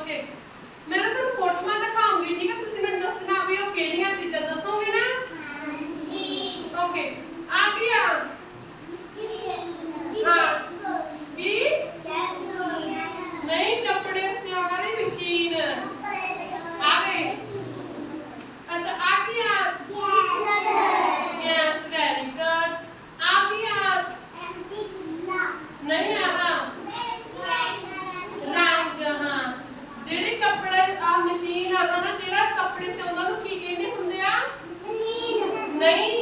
Okay. Marathon ਆ machine ਆਪਾਂ ਨਾ ਜਿਹੜਾ ਕੱਪੜੇ ਤੇ ਉਹਨਾਂ ਨੂੰ ਕੀ ਕਹਿੰਦੇ ਹੁੰਦੇ ਆ? ਮਸ਼ੀਨ। ਨਹੀਂ